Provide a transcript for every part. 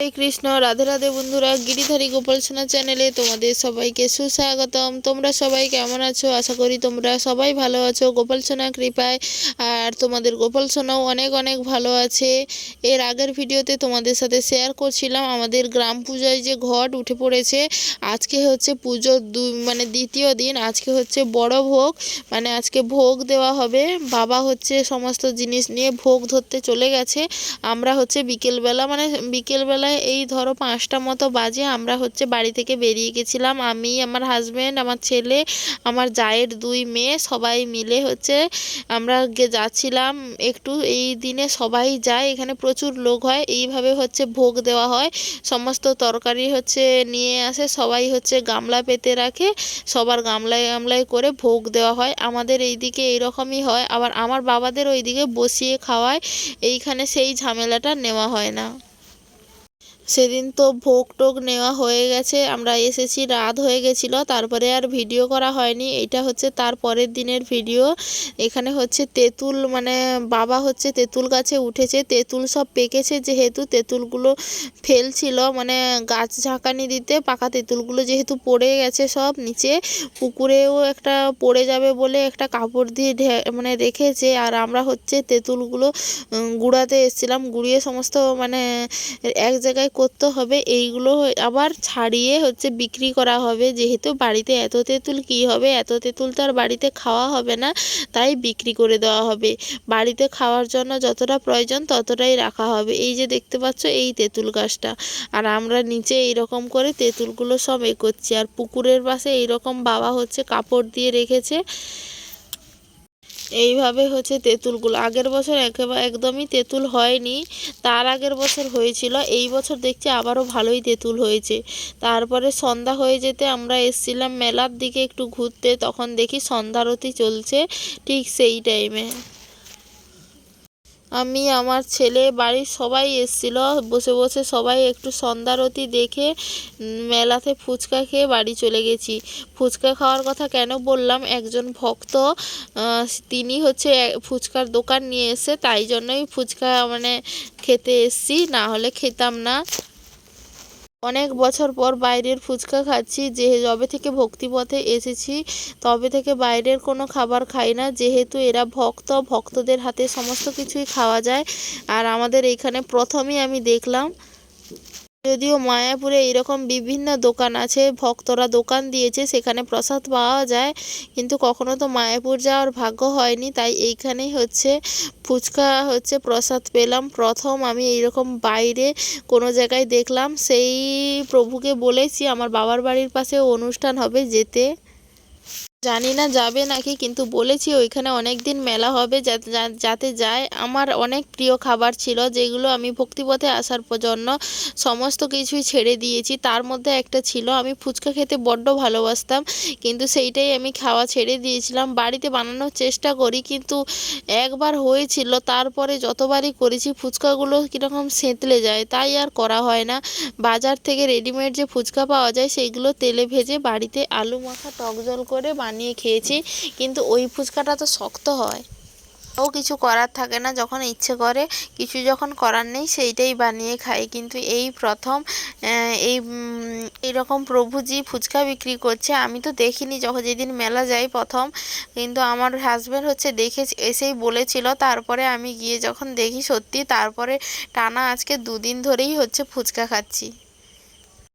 হরে কৃষ্ণ, রাধে রাধে বন্ধুরা, গিরিধারী গোপাল সোনা চ্যানেলে তোমাদের সবাইকে সুস্বাগতম। তোমরা সবাই কেমন আছো? আশা করি তোমরা সবাই ভালো আছো। গোপাল সোনা কৃপায়, আর তোমাদের গোপাল সোনাও অনেক অনেক ভালো আছে। এর আগের ভিডিওতে তোমাদের সাথে শেয়ার করছিলাম আমাদের গ্রাম পূজায় যে ঘট উঠে পড়েছে। আজকে হচ্ছে পুজোর দুই মানে দ্বিতীয় দিন। আজকে হচ্ছে বড় ভোগ মানে আজকে ভোগ দেওয়া হবে। বাবা হচ্ছে সমস্ত জিনিস নিয়ে ভোগ ধরতে চলে গেছে। আমরা হচ্ছে বিকেলবেলা মানে বিকেলবেলায় এই ধরো পাঁচটা মতো বাজে আমরা হচ্ছে বাড়ি থেকে বেরিয়ে গেছিলাম। আমি, আমার হাজব্যান্ড আমার ছেলে, আমার জায়ের দুই মেয়ে সবাই মিলে হচ্ছে আমরা যাচ্ছিলাম। একটু এই দিনে সবাই যায়, এখানে প্রচুর লোক হয়, এইভাবে হচ্ছে ভোগ দেওয়া হয়। সমস্ত তরকারি হচ্ছে নিয়ে আসে, সবাই হচ্ছে গামলা পেতে রাখে, সবার গামলায় গামলায় করে ভোগ দেওয়া হয়। আমাদের এইদিকে এইরকমই হয়, আবার আমার বাবাদের ওইদিকে বসিয়ে খাওয়ায়, এইখানে সেই ঝামেলাটা নেওয়া হয় না। সেদিন তো ভোগ টোগ নেওয়া হয়ে গেছে, আমরা এসেছি, রাত হয়ে গেছিল, তারপরে আর ভিডিও করা হয়নি এটা হচ্ছে তার পরের দিনের ভিডিও। এখানে হচ্ছে তেঁতুল মানে বাবা হচ্ছে তেঁতুল গাছে উঠেছে, তেঁতুল সব পেকেছে যেহেতু, তেঁতুলগুলো ফেলছিল মানে গাছ ঝাঁকানি দিতে, পাকা তেঁতুলগুলো যেহেতু পড়ে গেছে সব নিচে, পুকুরেও একটা পড়ে যাবে বলে একটা কাপড় দিয়ে মানে রেখেছে, আর আমরা হচ্ছে তেঁতুলগুলো গুঁড়াতে এসেছিলাম, গুঁড়িয়ে সমস্ত মানে এক জায়গায় করতে হবে, এইগুলো আবার ছাড়িয়ে হচ্ছে বিক্রি করা হবে। যেহেতু বাড়িতে এত তেঁতুল কী হবে? এত তেঁতুল তো আর বাড়িতে খাওয়া হবে না, তাই বিক্রি করে দেওয়া হবে। বাড়িতে খাওয়ার জন্য যতটা প্রয়োজন ততটাই রাখা হবে। এই যে দেখতে পাচ্ছ এই তেঁতুল গাছটা। আর আমরা নিচে এইরকম করে তেঁতুলগুলো সব এ করছি। আর পুকুরের পাশে এইরকম বাবা হচ্ছে কাপড় দিয়ে রেখেছে। এইভাবে হচ্ছে তেঁতুলগুলো। আগের বছর একেবারে একদমই তেঁতুল হয়নি, তার আগের বছর হয়েছিল, এই বছর দেখছি আবারও ভালোই তেঁতুল হয়েছে। তারপরে সন্ধ্যা হয়ে যেতে আমরা এসছিলাম মেলার দিকে একটু ঘুরতে, তখন দেখি সন্ধ্যারতি চলছে ঠিক সেই টাইমে আমি আমার ছেলে, বাড়ির সবাই এসেছিল। বসে বসে সবাই একটু সন্ধ্যারতি দেখে মেলাতে ফুচকা খেয়ে বাড়ি চলে গেছি। ফুচকা খাওয়ার কথা কেন বললাম? একজন ভক্ত তিনি হচ্ছে ফুচকার দোকান নিয়ে এসে তাই জন্যই ফুচকা মানে খেতে এসছি। না হলে খেতাম না। অনেক বছর পর বাইরের ফুচকা খাচ্ছি, যে যবে থেকে ভক্তিপথে এসেছি, তবে থেকে বাইরের কোনো খাবার খাই না। যেহেতু এরা ভক্ত, ভক্তদের হাতে সমস্ত কিছুই খাওয়া যায়। আর আমাদের এইখানে প্রথমেই আমি দেখলাম যদিও মায়াপুরে এরকম বিভিন্ন দোকান আছে, ভক্তরা দোকান দিয়েছে, সেখানে প্রসাদ পাওয়া যায়। কিন্তু কখনো তো মায়াপুর যাওয়ার ভাগ্য হয়নি, তাই এইখানেই হচ্ছে ফুচকা, হচ্ছে প্রসাদ পেলাম। প্রথম আমি এইরকম বাইরে কোনো জায়গায় দেখলাম, সেই প্রভুকে বলেছি, আমার বাবার বাড়ির পাশে অনুষ্ঠান হবে যেতে। জানি না যাবে নাকি, কিন্তু বলেছি ওইখানে অনেক দিন মেলা হবে যাতে যায়। আমার অনেক প্রিয় খাবার ছিল, যেগুলো আমি ভক্তিপথে আসার জন্য সমস্ত কিছুই ছেড়ে দিয়েছি। তার মধ্যে একটা ছিল, আমি ফুচকা খেতে বড্ড ভালোবাসতাম, কিন্তু সেইটাই আমি খাওয়া ছেড়ে দিয়েছিলাম। বাড়িতে বানানোর চেষ্টা করি, কিন্তু একবার হয়েছিল, তারপরে যতবারই করেছি, ফুচকাগুলো কীরকম সেঁতলে যায়, তাই আর করা হয় না। বাজার থেকে রেডিমেড যে ফুচকা পাওয়া যায় সেইগুলো তেলে ভেজে বাড়িতে আলু মাখা টক জল করে বানিয়ে খেয়েছি, কিন্তু ওই ফুচকাটা তো শক্ত হয়। ও কিছু করার থাকে না, যখন ইচ্ছে করে, কিছু যখন করার নেই, সেইটাই বানিয়ে খাই। কিন্তু এই প্রথম এই এইরকম প্রভুজি ফুচকা বিক্রি করছে, আমি তো দেখিনি যখন যেদিন মেলা যাই প্রথম, কিন্তু আমার হাজব্যান্ড হচ্ছে দেখে, এসেই বলেছিল, তারপরে আমি গিয়ে যখন দেখি সত্যি, তারপরে টানা আজকে দুদিন ধরেই হচ্ছে ফুচকা খাচ্ছি।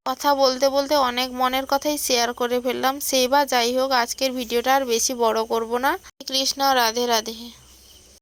কথা বলতে বলতে অনেক মনের কথাই শেয়ার করে ফেললাম। সেই বা যাই হোক, আজকের ভিডিওটা আর বেশি বড় করব না। কৃষ্ণ রাধে রাধে।